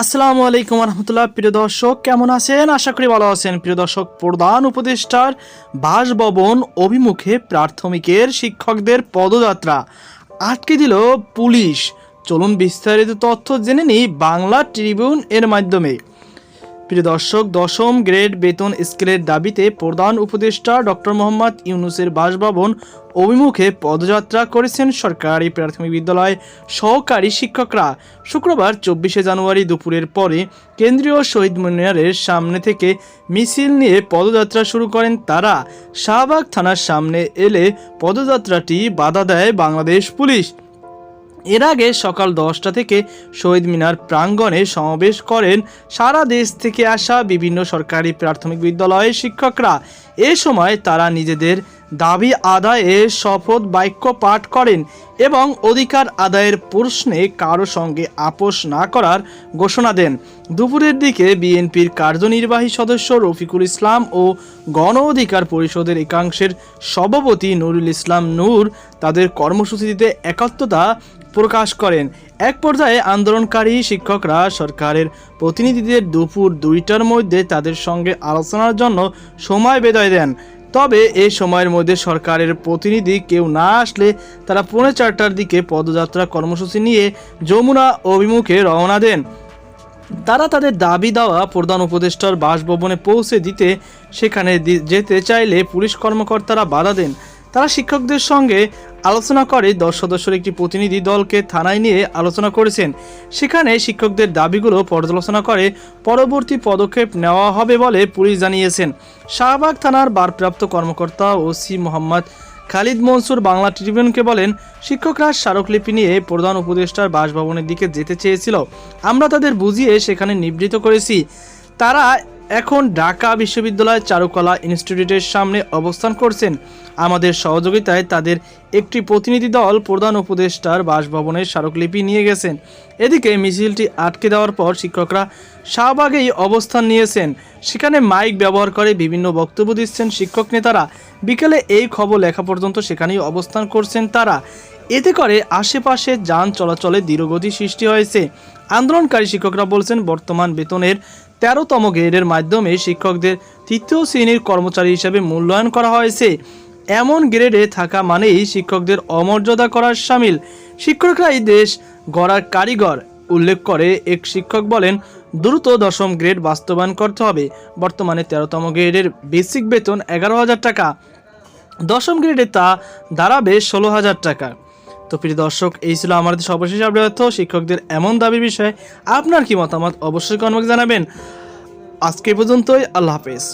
আসসালামু আলাইকুম রহমতুল্লাহ প্রিয় দর্শক, কেমন আছেন? আশা করি ভালো আছেন। প্রিয় দর্শক, প্রধান উপদেষ্টার বাসভবন অভিমুখে প্রাথমিকের শিক্ষকদের পদযাত্রা। আটকে দিল পুলিশ। চলুন বিস্তারিত তথ্য জেনে নিই বাংলা ট্রিবিউন এর মাধ্যমে। প্রিয় দর্শক, দশম গ্রেড বেতন স্কেলের দাবিতে প্রধান উপদেষ্টা ডক্টর মোহাম্মদ ইউনুসের বাসভবন অভিমুখে পদযাত্রা করেছেন সরকারি প্রাথমিক বিদ্যালয় সহকারী শিক্ষকরা। শুক্রবার চব্বিশে জানুয়ারি দুপুরের পরে কেন্দ্রীয় শহীদ মিনারের সামনে থেকে মিছিল নিয়ে পদযাত্রা শুরু করেন তারা। শাহবাগ থানার সামনে এলে পদযাত্রাটি বাধা দেয় বাংলাদেশ পুলিশ। এর আগে সকাল দশটা থেকে শহীদ মিনার প্রাঙ্গণে সমাবেশ করেন সারা দেশ থেকে আসা বিভিন্ন সরকারি প্রাথমিক বিদ্যালয়ের শিক্ষকরা। এ সময় তারা নিজেদের দাবি আদায়ে শপথ বাক্য পাঠ করেন এবং অধিকার আদায়ের প্রশ্নে কারও সঙ্গে আপোষ না করার ঘোষণা দেন। দুপুরের দিকে বিএনপির কার্যনির্বাহী সদস্য রফিকুল ইসলাম ও গণ অধিকার পরিষদের একাংশের সভাপতি নুরুল ইসলাম নূর তাদের কর্মসূচিতে একাত্মতা প্রকাশ করেন। এক পর্যায়ে আন্দোলনকারী শিক্ষকরা সরকারের প্রতিনিধিদের দুপুর দুইটার মধ্যে তাদের সঙ্গে আলোচনার জন্য সময় বেদয় দেন। তবে এ সময়ের মধ্যে সরকারের প্রতিনিধি কেউ না আসলে তারা পৌনে চারটার দিকে পদযাত্রা কর্মসূচি নিয়ে যমুনা অভিমুখে রওনা দেন। তারা তাদের দাবি দেওয়া প্রধান উপদেষ্টার বাসভবনে পৌঁছে দিতে সেখানে যেতে চাইলে পুলিশ কর্মকর্তারা বাধা দেন। তারা শিক্ষকদের সঙ্গে আলোচনা করে দশ সদস্যের একটি প্রতিনিধি দলকে থানায় নিয়ে আলোচনা করেছেন। সেখানে শিক্ষকদের দাবিগুলো পর্যালোচনা করে পরবর্তী পদক্ষেপ নেওয়া হবে বলে পুলিশ জানিয়েছেন। শাহবাগ থানার ভারপ্রাপ্ত কর্মকর্তা ওসি মোহাম্মদ খালিদ মনসুর বাংলা ট্রিবিউনকে বলেন, শিক্ষকরা স্মারকলিপি নিয়ে প্রধান উপদেষ্টার বাসভবনের দিকে যেতে চেয়েছিল। আমরা তাদের বুঝিয়ে সেখানে নিবৃত করেছি। তারা এখন ঢাকা বিশ্ববিদ্যালয় চারুকলা ইনস্টিটিউটের সামনে অবস্থান করছেন। আমাদের সহযোগিতায় তাদের একটি প্রতিনিধি দল প্রধান উপদেষ্টার বাসভবনের স্মারকলিপি নিয়ে গেছেন। এদিকে মিছিলটি আটকে দেওয়ার পর শিক্ষকরা শাহবাগেই অবস্থান নিয়েছেন। সেখানে মাইক ব্যবহার করে বিভিন্ন বক্তব্য দিচ্ছেন শিক্ষক নেতারা। বিকেলে এই খবর লেখা পর্যন্ত সেখানেই অবস্থান করছেন তারা। এতে করে আশেপাশে যান চলাচলে ধীরগতি সৃষ্টি হয়েছে। আন্দোলনকারী শিক্ষকরা বলছেন, বর্তমান বেতনের তেরোতম গ্রেডের মাধ্যমে শিক্ষকদের তৃতীয় শ্রেণির কর্মচারী হিসেবে মূল্যায়ন করা হয়েছে। এমন গ্রেডে থাকা মানেই শিক্ষকদের অমর্যাদা করার সামিল। শিক্ষকরা এই দেশ গড়ার কারিগর, উল্লেখ করে এক শিক্ষক বলেন, দ্রুত দশম গ্রেড বাস্তবায়ন করতে হবে। বর্তমানে তেরোতম গ্রেডের বেসিক বেতন এগারো হাজার টাকা। দশম গ্রেডে তা দাঁড়াবে ষোলো হাজার টাকা। তো প্রিয় দর্শক, এই ছিল আমাদের সর্বশেষ আপডেট শিক্ষকদের এমন দাবি বিষয়ে আপনার কি মতামত অবশ্যই কর্মক জানাবেন। আজকে পর্যন্তই, আল্লাহ হাফেজ।